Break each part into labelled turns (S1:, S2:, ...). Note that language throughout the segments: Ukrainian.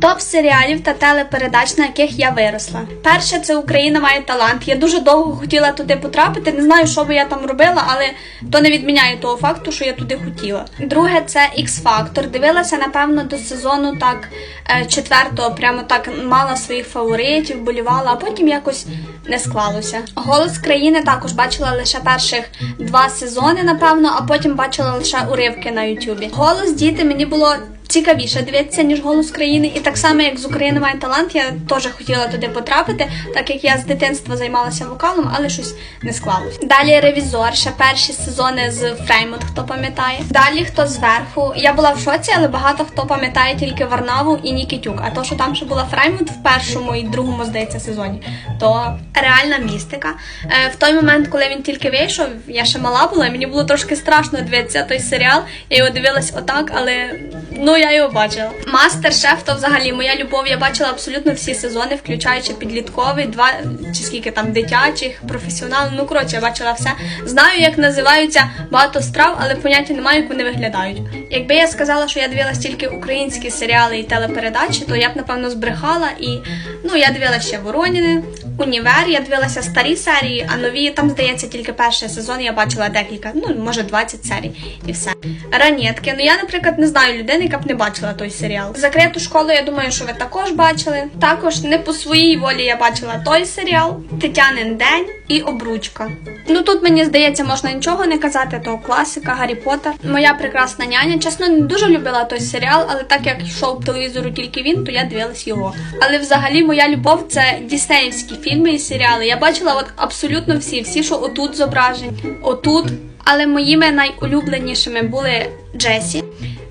S1: Топ серіалів та телепередач, на яких я виросла. Перше, це Україна має талант. Я дуже довго хотіла туди потрапити. Не знаю, що би я там робила, але то не відміняє того факту, що я туди хотіла. Друге, це X Factor. Дивилася, напевно, до сезону так е, четвертого, прямо так мала своїх фаворитів, болівала, а потім якось не склалося. Голос країни також бачила лише перших два сезони, напевно, а потім бачила лише уривки на Ютубі. Голос діти мені було цікавіше дивитися, ніж голос країни. І так само, як з України має талант, я теж хотіла туди потрапити, так як я з дитинства займалася вокалом, але щось не склалось. Далі ревізор, ще перші сезони з Фреймут, хто пам'ятає. Далі хто зверху. Я була в шоці, але багато хто пам'ятає тільки Варнаву і Нікітюк. А то, що там ще була Фреймут в першому і другому, здається, сезоні, то реальна містика. Е, в той момент, коли він тільки вийшов, я ще мала була, і мені було трошки страшно дивитися той серіал. Я його дивилась отак, але ну я його бачила. Мастер шеф то взагалі моя любов. Я бачила абсолютно всі сезони, включаючи підлітковий, два чи скільки там дитячих, професіонал. Ну коротше, я бачила все. Знаю, як називаються багато страв, але поняття не маю, як вони виглядають. Якби я сказала, що я дивилась тільки українські серіали і телепередачі, то я б напевно збрехала. І ну я дивилася ще Вороніни, Універ. Я дивилася старі серії, а нові там здається тільки перший сезон. Я бачила декілька, ну може 20 серій і все. Ранетки. Ну я, наприклад, не знаю людини, яка не бачила той серіал. Закриту школу, я думаю, що ви також бачили. Також не по своїй волі я бачила той серіал, Тетянин день і обручка. Ну тут мені здається, можна нічого не казати, то класика, Гаррі Поттер. Моя прекрасна няня. Чесно, не дуже любила той серіал, але так як йшов по телевізору тільки він, то я дивилась його. Але взагалі моя любов це діснеївські фільми і серіали. Я бачила от абсолютно всі, всі, що отут зображені, отут. Але моїми найулюбленішими були Джесі,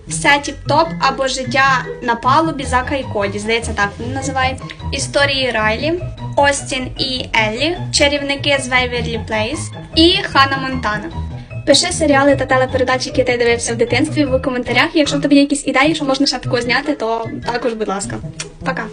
S1: все тіп-топ або життя на палубі Зака і Коді. Здається, так він називає Історії Райлі, Остін і Еллі, чарівники з Вейверлі Плейс і Хана Монтана. Пиши серіали та телепередачі, які ти дивився в дитинстві в коментарях. Якщо в тебе є якісь ідеї, що можна ще такого зняти, то також, будь ласка. Пока.